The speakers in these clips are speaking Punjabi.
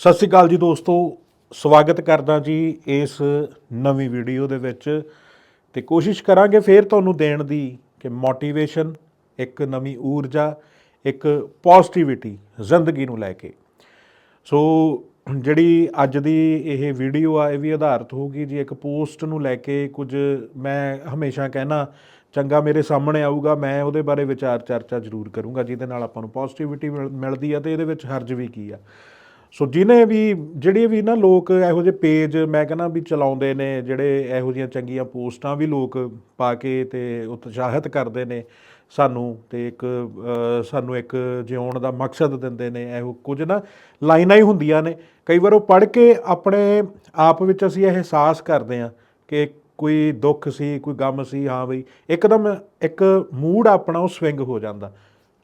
ਸਤਿ ਸ਼੍ਰੀ ਅਕਾਲ ਜੀ ਦੋਸਤੋ, ਸਵਾਗਤ ਕਰਦਾ ਜੀ ਇਸ ਨਵੀਂ ਵੀਡੀਓ ਦੇ ਵਿੱਚ। ਤੇ ਕੋਸ਼ਿਸ਼ ਕਰਾਂਗੇ ਫੇਰ ਤੁਹਾਨੂੰ ਦੇਣ ਦੀ ਕਿ ਮੋਟੀਵੇਸ਼ਨ ਇੱਕ ਨਵੀਂ ਊਰਜਾ, ਇੱਕ ਪੋਜ਼ਿਟਿਵਿਟੀ ਜ਼ਿੰਦਗੀ ਨੂੰ ਲੈ ਕੇ। ਸੋ ਜਿਹੜੀ ਅੱਜ ਦੀ ਇਹ ਵੀਡੀਓ ਆ, ਇਹ ਵੀ ਆਧਾਰਿਤ ਹੋਊਗੀ ਜੀ, ਇੱਕ ਪੋਸਟ ਨੂੰ ਲੈ ਕੇ ਕੁਝ ਮੈਂ ਹਮੇਸ਼ਾ ਕਹਿਣਾ, ਚੰਗਾ ਮੇਰੇ ਸਾਹਮਣੇ ਆਊਗਾ, ਮੈਂ ਉਹਦੇ ਬਾਰੇ ਵਿਚਾਰ ਚਰਚਾ ਜ਼ਰੂਰ ਕਰੂੰਗਾ, ਜਿਹਦੇ ਨਾਲ ਆਪਾਂ ਨੂੰ ਪੋਜ਼ਿਟਿਵਿਟੀ ਮਿਲਦੀ ਆ ਤੇ ਇਹਦੇ ਵਿੱਚ ਹਰਜ ਵੀ ਕੀ ਆ। ਸੋ ਜਿਹਨੇ ਵੀ, ਜਿਹੜੇ ਵੀ ਨਾ ਲੋਕ ਇਹੋ ਜਿਹੇ ਪੇਜ ਮੈਂ ਕਹਿੰਦਾ ਵੀ ਚਲਾਉਂਦੇ ਨੇ, ਜਿਹੜੇ ਇਹੋ ਜਿਹੀਆਂ ਚੰਗੀਆਂ ਪੋਸਟਾਂ ਵੀ ਲੋਕ ਪਾ ਕੇ ਤੇ ਉਤਸ਼ਾਹਿਤ ਕਰਦੇ ਨੇ ਸਾਨੂੰ ਤੇ ਇੱਕ ਸਾਨੂੰ ਇੱਕ ਜਿਉਣ ਦਾ ਮਕਸਦ ਦਿੰਦੇ ਨੇ, ਇਹੋ ਕੁਝ ਨਾ ਲਾਈਨਾਂ ਹੀ ਹੁੰਦੀਆਂ ਨੇ। ਕਈ ਵਾਰ ਉਹ ਪੜ੍ਹ ਕੇ ਆਪਣੇ ਆਪ ਵਿੱਚ ਅਸੀਂ ਇਹ ਅਹਿਸਾਸ ਕਰਦੇ ਹਾਂ ਕਿ ਕੋਈ ਦੁੱਖ ਸੀ, ਕੋਈ ਗਮ ਸੀ, ਹਾਂ ਬਈ, ਇੱਕਦਮ ਇੱਕ ਮੂਡ ਆਪਣਾ ਉਹ ਸਵਿੰਗ ਹੋ ਜਾਂਦਾ,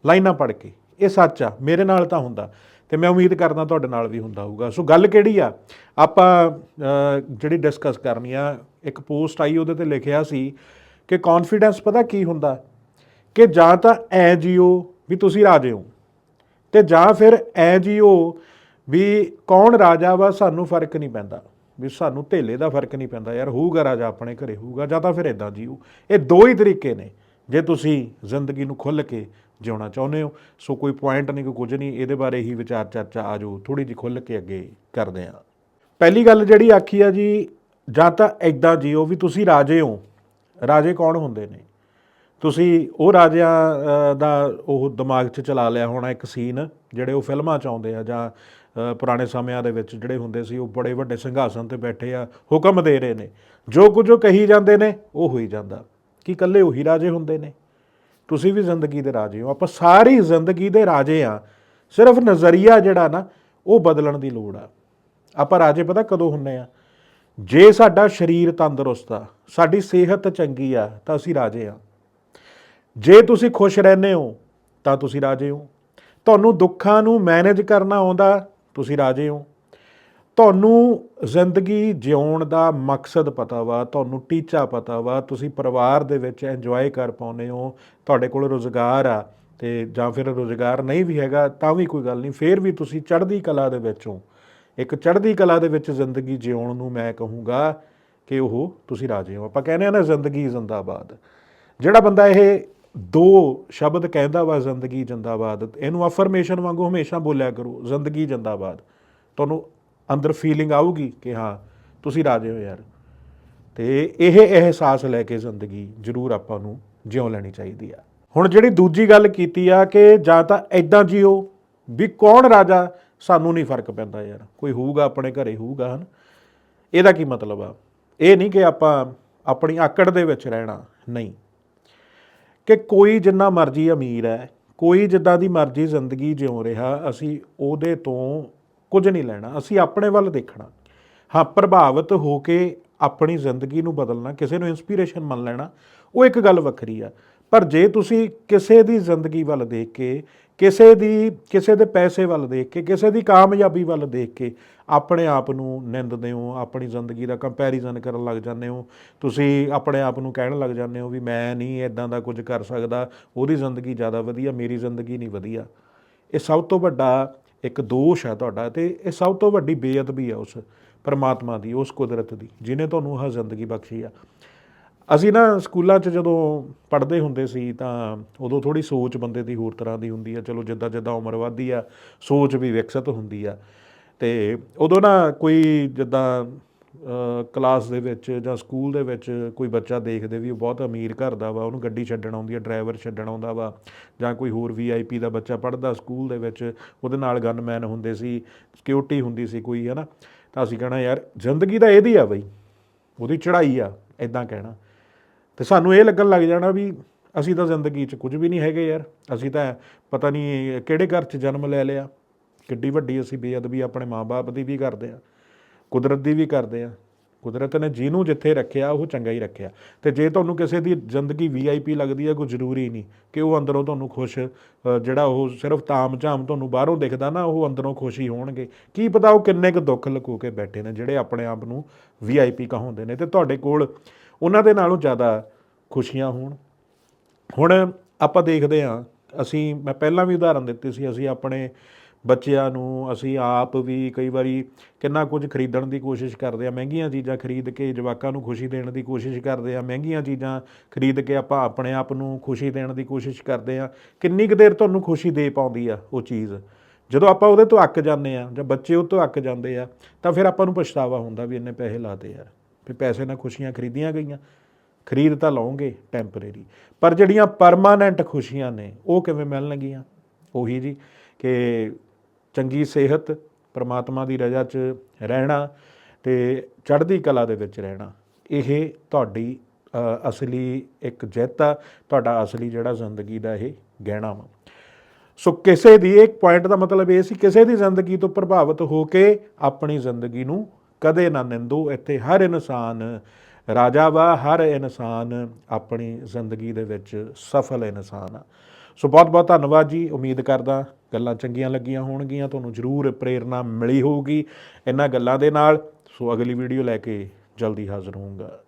ਲਾਈਨਾਂ ਪੜ੍ਹ ਕੇ। ਇਹ ਸੱਚ ਆ, ਮੇਰੇ ਨਾਲ ਤਾਂ ਹੁੰਦਾ। ਤੇ ਮੈਂ ਉਮੀਦ ਕਰਦਾ ਤੁਹਾਡੇ ਨਾਲ ਵੀ ਹੁੰਦਾ ਹੋਊਗਾ। ਸੋ ਗੱਲ ਕਿਹੜੀ ਆ? ਆਪਾਂ ਜਿਹੜੀ ਡਿਸਕਸ ਕਰਨੀ ਆ, ਇੱਕ ਪੋਸਟ ਆਈ ਉਹਦੇ ਤੇ ਲਿਖਿਆ ਸੀ ਕਿ ਕੌਨਫੀਡੈਂਸ ਪਤਾ ਕੀ ਹੁੰਦਾ? ਕਿ ਜਾਂ ਤਾਂ ਐ ਜੀਓ ਵੀ ਤੁਸੀਂ ਰਾਜੇ ਹੋ ਤੇ ਜਾਂ ਫਿਰ ਐ ਜੀਓ ਵੀ ਕੌਣ ਰਾਜਾ ਵਾ ਸਾਨੂੰ ਫ਼ਰਕ ਨਹੀਂ ਪੈਂਦਾ, ਵੀ ਸਾਨੂੰ ਧੇਲੇ ਦਾ ਫ਼ਰਕ ਨਹੀਂ ਪੈਂਦਾ ਯਾਰ, ਹੋਊਗਾ ਰਾਜਾ ਆਪਣੇ ਘਰੇ, ਹੋਊਗਾ ਜਾਂ ਤਾਂ ਫਿਰ ਇਦਾਂ ਜੀਓ। ਇਹ ਦੋ ਹੀ ਤਰੀਕੇ ਨੇ। ਜੇ ਤੁਸੀਂ ਜ਼ਿੰਦਗੀ ਨੂੰ ਖੁੱਲ੍ਹ ਕੇ ਜਿਉਣਾ ਚਾਹੁੰਦੇ ਹੋ। ਸੋ ਕੋਈ ਪੁਆਇੰਟ ਨਹੀਂ, ਕੋਈ ਕੁਝ ਨਹੀਂ। ਇਹਦੇ ਬਾਰੇ ਹੀ ਵਿਚਾਰ ਚਰਚਾ ਆਜੋ। ਥੋੜੀ ਜਿਹੀ ਖੁੱਲ੍ਹ ਕੇ ਅੱਗੇ ਕਰਦੇ ਹਾਂ। ਪਹਿਲੀ ਗੱਲ ਜਿਹੜੀ ਆਖੀ ਆ ਜੀ, ਜਾਂ ਤਾਂ ਇਦਾਂ ਜੀਓ ਵੀ ਤੁਸੀਂ ਰਾਜੇ ਹੋ। ਰਾਜੇ ਕੌਣ ਹੁੰਦੇ ਨੇ? ਤੁਸੀਂ ਉਹ ਰਾਜਿਆਂ ਦਾ ਉਹ ਦਿਮਾਗ 'ਚ ਚਲਾ ਲਿਆ ਹੋਣਾ ਇੱਕ ਸੀਨ, ਜਿਹੜੇ ਉਹ ਫਿਲਮਾਂ 'ਚ ਆਉਂਦੇ ਆ ਜਾਂ ਪੁਰਾਣੇ ਸਮਿਆਂ ਦੇ ਵਿੱਚ ਜਿਹੜੇ ਹੁੰਦੇ ਸੀ, ਉਹ ਬੜੇ ਵੱਡੇ ਸਿੰਘਾਸਨ ਤੇ ਬੈਠੇ ਆ, ਹੁਕਮ ਦੇ ਰਹੇ ਨੇ। ਜੋ ਕੁਝ ਉਹ ਕਹੀ ਜਾਂਦੇ ਨੇ, ਉਹ ਹੋਈ ਜਾਂਦਾ। ਕਿ ਇਕੱਲੇ ਉਹੀ ਰਾਜੇ ਹੁੰਦੇ ਨੇ? ਤੁਸੀਂ ਵੀ ਜ਼ਿੰਦਗੀ ਦੇ ਰਾਜੇ ਹੋ। ਆਪਾਂ ਸਾਰੀ ਜ਼ਿੰਦਗੀ ਦੇ ਰਾਜੇ ਆ ਸਿਰਫ ਨਜ਼ਰੀਆ ਜਿਹੜਾ ਨਾ, ਉਹ ਬਦਲਣ ਦੀ ਲੋੜ ਆ। ਆਪਾਂ ਰਾਜੇ ਪਤਾ ਕਦੋਂ ਹੁੰਨੇ ਆ? ਜੇ ਸਾਡਾ ਸਰੀਰ ਤੰਦਰੁਸਤ ਆ, ਸਾਡੀ ਸਿਹਤ ਚੰਗੀ ਆ, ਤਾਂ ਅਸੀਂ ਰਾਜੇ ਆ ਜੇ ਤੁਸੀਂ ਖੁਸ਼ ਰਹਿੰਦੇ ਹੋ, ਤਾਂ ਤੁਸੀਂ ਰਾਜੇ ਹੋ। ਤੁਹਾਨੂੰ ਦੁੱਖਾਂ ਨੂੰ ਮੈਨੇਜ ਕਰਨਾ ਆਉਂਦਾ, ਤੁਸੀਂ ਰਾਜੇ ਹੋ। ਤੁਹਾਨੂੰ ਜ਼ਿੰਦਗੀ ਜਿਉਣ ਦਾ ਮਕਸਦ ਪਤਾ ਵਾ, ਤੁਹਾਨੂੰ ਟੀਚਾ ਪਤਾ ਵਾ, ਤੁਸੀਂ ਪਰਿਵਾਰ ਦੇ ਵਿੱਚ ਇੰਜੋਏ ਕਰ ਪਾਉਂਦੇ ਹੋ, ਤੁਹਾਡੇ ਕੋਲ ਰੋਜ਼ਗਾਰ ਆ ਤੇ ਜਾਂ ਫਿਰ ਰੋਜ਼ਗਾਰ ਨਹੀਂ ਵੀ ਹੈਗਾ ਤਾਂ ਵੀ ਕੋਈ ਗੱਲ ਨਹੀਂ, ਫੇਰ ਵੀ ਤੁਸੀਂ ਚੜ੍ਹਦੀ ਕਲਾ ਦੇ ਵਿੱਚ ਹੋ ਇੱਕ ਚੜ੍ਹਦੀ ਕਲਾ ਦੇ ਵਿੱਚ ਜ਼ਿੰਦਗੀ ਜਿਉਣ ਨੂੰ ਮੈਂ ਕਹੂੰਗਾ ਕਿ ਉਹ ਤੁਸੀਂ ਰਾਜੇ ਹੋ। ਆਪਾਂ ਕਹਿੰਦੇ ਆ ਨਾ, ਜ਼ਿੰਦਗੀ ਜ਼ਿੰਦਾਬਾਦ। ਜਿਹੜਾ ਬੰਦਾ ਇਹ ਦੋ ਸ਼ਬਦ ਕਹਿੰਦਾ ਵਾ, ਜ਼ਿੰਦਗੀ ਜਿੰਦਾਬਾਦ, ਇਹਨੂੰ ਅਫਰਮੇਸ਼ਨ ਵਾਂਗੂ ਹਮੇਸ਼ਾ ਬੋਲਿਆ ਕਰੋ, ਜ਼ਿੰਦਗੀ ਜਿੰਦਾਬਾਦ। ਤੁਹਾਨੂੰ ਅੰਦਰ ਫੀਲਿੰਗ ਆਊਗੀ ਕਿ ਹਾਂ, ਤੁਸੀਂ ਰਾਜੇ ਹੋ ਯਾਰ। ਤੇ ਇਹ ਅਹਿਸਾਸ ਲੈ ਕੇ ਜ਼ਿੰਦਗੀ ਜ਼ਰੂਰ ਆਪਾਂ ਨੂੰ ਜਿਉ ਲੈਣੀ ਚਾਹੀਦੀ ਆ। ਹੁਣ ਜਿਹੜੀ ਦੂਜੀ ਗੱਲ ਕੀਤੀ ਆ ਕਿ ਜਾਂ ਤਾਂ ਐਦਾਂ ਜਿਓ ਵੀ ਕੌਣ ਰਾਜਾ, ਸਾਨੂੰ ਨਹੀਂ ਫ਼ਰਕ ਪੈਂਦਾ ਯਾਰ। ਕੋਈ ਹੋਊਗਾ, ਆਪਣੇ ਘਰੇ ਹੋਊਗਾ, ਹਨ। ਇਹਦਾ ਕੀ ਮਤਲਬ ਆ? ਇਹ ਨਹੀਂ ਕਿ ਆਪਾਂ ਆਪਣੀ ਆਕੜ ਦੇ ਵਿੱਚ ਰਹਿਣਾ, ਨਹੀਂ। ਕਿ ਕੋਈ ਜਿੰਨਾ ਮਰਜ਼ੀ ਅਮੀਰ ਹੈ, ਕੋਈ ਜਿੱਦਾਂ ਦੀ ਮਰਜ਼ੀ ਜ਼ਿੰਦਗੀ ਜਿਉ ਰਿਹਾ, ਅਸੀਂ ਉਹਦੇ ਤੋਂ ਕੁਝ ਨਹੀਂ ਲੈਣਾ। ਅਸੀਂ ਆਪਣੇ ਵੱਲ ਦੇਖਣਾ। ਹਾਂ, ਪ੍ਰਭਾਵਿਤ ਹੋ ਕੇ ਆਪਣੀ ਜ਼ਿੰਦਗੀ ਨੂੰ ਬਦਲਣਾ, ਕਿਸੇ ਨੂੰ ਇਨਸਪੀਰੇਸ਼ਨ ਮੰਨ ਲੈਣਾ, ਉਹ ਇੱਕ ਗੱਲ ਵੱਖਰੀ ਆ। ਪਰ ਜੇ ਤੁਸੀਂ ਕਿਸੇ ਦੀ ਜ਼ਿੰਦਗੀ ਵੱਲ ਦੇਖ ਕੇ, ਕਿਸੇ ਦੀ, ਕਿਸੇ ਦੇ ਪੈਸੇ ਵੱਲ ਦੇਖ ਕੇ, ਕਿਸੇ ਦੀ ਕਾਮਯਾਬੀ ਵੱਲ ਦੇਖ ਕੇ ਆਪਣੇ ਆਪ ਨੂੰ ਨਿੰਦਦੇ ਹੋ, ਆਪਣੀ ਜ਼ਿੰਦਗੀ ਦਾ ਕੰਪੈਰੀਜ਼ਨ ਕਰਨ ਲੱਗ ਜਾਂਦੇ ਹੋ, ਤੁਸੀਂ ਆਪਣੇ ਆਪ ਨੂੰ ਕਹਿਣ ਲੱਗ ਜਾਂਦੇ ਹੋ ਵੀ ਮੈਂ ਨਹੀਂ ਇਦਾਂ ਦਾ ਕੁਝ ਕਰ ਸਕਦਾ, ਉਹਦੀ ਜ਼ਿੰਦਗੀ ਜ਼ਿਆਦਾ ਵਧੀਆ, ਮੇਰੀ ਜ਼ਿੰਦਗੀ ਨਹੀਂ ਵਧੀਆ। ਇਹ ਸਭ ਤੋਂ ਵੱਡਾ ਇੱਕ ਦੋਸ਼ ਹੈ ਤੁਹਾਡਾ ਤੇ ਇਹ ਸਭ ਤੋਂ ਵੱਡੀ ਬੇਅਦਬੀ ਹੈ ਉਸ ਪਰਮਾਤਮਾ ਦੀ, ਉਸ ਕੁਦਰਤ ਦੀ ਜਿਨੇ ਤੁਹਾਨੂੰ ਆਹ ਜ਼ਿੰਦਗੀ ਬਖਸ਼ੀ ਆ। ਅਸੀਂ ਨਾ ਸਕੂਲਾਂ 'ਚ ਜਦੋਂ ਪੜ੍ਹਦੇ ਹੁੰਦੇ ਸੀ ਤਾਂ ਉਦੋਂ ਥੋੜੀ ਸੋਚ ਬੰਦੇ ਦੀ ਹੋਰ ਤਰ੍ਹਾਂ ਦੀ ਹੁੰਦੀ ਆ। ਚਲੋ ਜਿੱਦਾਂ ਜਿੱਦਾਂ ਉਮਰ ਵੱਧਦੀ ਆ, ਸੋਚ ਵੀ ਵਿਕਸਿਤ ਹੁੰਦੀ ਆ। ਤੇ ਉਦੋਂ ਨਾ ਕੋਈ ਜਿੱਦਾਂ ਕਲਾਸ ਦੇ ਵਿੱਚ ਜਾਂ ਸਕੂਲ ਦੇ ਵਿੱਚ ਕੋਈ ਬੱਚਾ ਦੇਖਦੇ ਵੀ ਉਹ ਬਹੁਤ ਅਮੀਰ ਘਰ ਦਾ ਵਾ, ਉਹਨੂੰ ਗੱਡੀ ਛੱਡਣ ਆਉਂਦੀ ਆ ਡਰਾਈਵਰ ਛੱਡਣ ਆਉਂਦਾ ਵਾ, ਜਾਂ ਕੋਈ ਹੋਰ ਵੀਆਈਪੀ ਦਾ ਬੱਚਾ ਪੜ੍ਹਦਾ ਸਕੂਲ ਦੇ ਵਿੱਚ, ਉਹਦੇ ਨਾਲ ਗਨਮੈਨ ਹੁੰਦੇ ਸੀ ਸਿਕਿਉਰਿਟੀ ਹੁੰਦੀ ਸੀ ਕੋਈ ਹੈ ਨਾ ਤਾਂ ਅਸੀਂ ਕਹਿਣਾ ਯਾਰ, ਜ਼ਿੰਦਗੀ ਤਾਂ ਇਹਦੀ ਆ ਬਈ, ਉਹਦੀ ਚੜ੍ਹਾਈ ਆ ਇਦਾਂ ਕਹਿਣਾ। ਤੇ ਸਾਨੂੰ ਇਹ ਲੱਗਣ ਲੱਗ ਜਾਣਾ ਵੀ ਅਸੀਂ ਤਾਂ ਜ਼ਿੰਦਗੀ 'ਚ ਕੁਝ ਵੀ ਨਹੀਂ ਹੈਗੇ ਯਾਰ, ਅਸੀਂ ਤਾਂ ਪਤਾ ਨਹੀਂ ਕਿਹੜੇ ਘਰ 'ਚ ਜਨਮ ਲੈ ਲਿਆ, ਕਿੱਡੀ ਵੱਡੀ ਅਸੀਂ ਬੇਅਦਬੀ ਆਪਣੇ ਮਾਪੇ ਦੀ ਵੀ ਕਰਦੇ ਆ। ਕੁਦਰਤ ਦੀ ਵੀ ਕਰਦੇ ਆ। ਕੁਦਰਤ ਨੇ ਜਿਹਨੂੰ ਜਿੱਥੇ ਰੱਖਿਆ, ਉਹ ਚੰਗਾ ਹੀ ਰੱਖਿਆ। ਤੇ ਜੇ ਤੁਹਾਨੂੰ ਕਿਸੇ ਦੀ ਜ਼ਿੰਦਗੀ ਵੀਆਈਪੀ ਲੱਗਦੀ ਹੈ ਕੋਈ ਜ਼ਰੂਰੀ ਨਹੀਂ ਕਿ ਉਹ ਅੰਦਰੋਂ ਤੁਹਾਨੂੰ ਖੁਸ਼ ਜਿਹੜਾ ਉਹ ਸਿਰਫ ਤਾਮ ਝਾਮ ਤੁਹਾਨੂੰ ਬਾਹਰੋਂ ਦਿਖਦਾ ਨਾ, ਉਹ ਅੰਦਰੋਂ ਖੁਸ਼ ਹੀ ਹੋਣਗੇ। ਕੀ ਪਤਾ ਉਹ ਕਿੰਨੇ ਕੁ ਦੁੱਖ ਲੁਕੋ ਕੇ ਬੈਠੇ ਨੇ, ਜਿਹੜੇ ਆਪਣੇ ਆਪ ਨੂੰ ਵੀਆਈਪੀ ਕਹਾਉਂਦੇ ਨੇ। ਤੇ ਤੁਹਾਡੇ ਕੋਲ ਉਹਨਾਂ ਦੇ ਨਾਲੋਂ ਜ਼ਿਆਦਾ ਖੁਸ਼ੀਆਂ ਹੋਣ। ਹੁਣ ਆਪਾਂ ਦੇਖਦੇ ਹਾਂ, ਅਸੀਂ, ਮੈਂ ਪਹਿਲਾਂ ਵੀ ਉਦਾਹਰਨ ਦਿੱਤੀ ਸੀ, ਅਸੀਂ ਆਪਣੇ ਬੱਚਿਆਂ ਨੂੰ ਅਸੀਂ ਆਪ ਵੀ ਕਈ ਵਾਰੀ ਕਿੰਨਾ ਕੁਝ ਖਰੀਦਣ ਦੀ ਕੋਸ਼ਿਸ਼ ਕਰਦੇ ਆ ਮਹਿੰਗੀਆਂ ਚੀਜ਼ਾਂ ਖਰੀਦ ਕੇ ਜਵਾਕਾਂ ਨੂੰ ਖੁਸ਼ੀ ਦੇਣ ਦੀ ਕੋਸ਼ਿਸ਼ ਕਰਦੇ ਆ ਮਹਿੰਗੀਆਂ ਚੀਜ਼ਾਂ ਖਰੀਦ ਕੇ ਆਪਾਂ ਆਪਣੇ ਆਪ ਨੂੰ ਖੁਸ਼ੀ ਦੇਣ ਦੀ ਕੋਸ਼ਿਸ਼ ਕਰਦੇ ਆ ਕਿੰਨੀ ਕੁ ਦੇਰ ਤੁਹਾਨੂੰ ਖੁਸ਼ੀ ਦੇ ਪਾਉਂਦੀ ਆ ਉਹ ਚੀਜ਼? ਜਦੋਂ ਆਪਾਂ ਉਹਦੇ ਤੋਂ ਅੱਕ ਜਾਂਦੇ ਆ ਜਾਂ ਬੱਚੇ ਉਹ ਤੋਂ ਅੱਕ ਜਾਂਦੇ ਆ, ਤਾਂ ਫਿਰ ਆਪਾਂ ਨੂੰ ਪਛਤਾਵਾ ਹੁੰਦਾ ਵੀ ਇੰਨੇ ਪੈਸੇ ਲਾਤੇ ਆ ਵੀ ਪੈਸੇ ਨਾਲ ਖੁਸ਼ੀਆਂ ਖਰੀਦੀਆਂ ਗਈਆਂ। ਖਰੀਦ ਤਾਂ ਲਓਗੇ ਟੈਂਪਰੇਰੀ ਪਰ ਜਿਹੜੀਆਂ ਪਰਮਾਨੈਂਟ ਖੁਸ਼ੀਆਂ ਨੇ ਉਹ ਕਿਵੇਂ ਮਿਲਣਗੀਆਂ? ਉਹੀ ਜੀ ਕਿ ਚੰਗੀ ਸਿਹਤ, ਪ੍ਰਮਾਤਮਾ ਦੀ ਰਜ਼ਾ 'ਚ ਰਹਿਣਾ ਤੇ ਚੜ੍ਹਦੀ ਕਲਾ ਦੇ ਵਿੱਚ ਰਹਿਣਾ, ਇਹ ਤੁਹਾਡੀ ਅਸਲੀ ਇੱਕ ਜਿੱਤ ਆ, ਤੁਹਾਡਾ ਅਸਲੀ ਜਿਹੜਾ ਜ਼ਿੰਦਗੀ ਦਾ ਇਹ ਗਹਿਣਾ ਵਾ। ਸੋ ਕਿਸੇ ਦੀ ਇੱਕ ਪੁਆਇੰਟ ਦਾ ਮਤਲਬ ਇਹ ਸੀ, ਕਿਸੇ ਦੀ ਜ਼ਿੰਦਗੀ ਤੋਂ ਪ੍ਰਭਾਵਿਤ ਹੋ ਕੇ ਆਪਣੀ ਜ਼ਿੰਦਗੀ ਨੂੰ ਕਦੇ ਨਾ ਨਿੰਦੋ, ਇੱਥੇ ਹਰ ਇਨਸਾਨ ਰਾਜਾ ਵਾ, ਹਰ ਇਨਸਾਨ ਆਪਣੀ ਜ਼ਿੰਦਗੀ ਦੇ ਵਿੱਚ ਸਫਲ ਇਨਸਾਨ ਆ। ਸੋ ਬਹੁਤ ਬਹੁਤ ਧੰਨਵਾਦ ਜੀ, ਉਮੀਦ ਕਰਦਾ ਗੱਲਾਂ ਚੰਗੀਆਂ ਲੱਗੀਆਂ ਹੋਣਗੀਆਂ, ਤੁਹਾਨੂੰ ਜ਼ਰੂਰ ਪ੍ਰੇਰਣਾ ਮਿਲੀ ਹੋਊਗੀ। ਇਹਨਾਂ ਗੱਲਾਂ ਦੇ ਨਾਲ ਸੋ ਅਗਲੀ ਵੀਡੀਓ ਲੈ ਕੇ ਜਲਦੀ ਹਾਜ਼ਰ ਹੋਊਂਗਾ।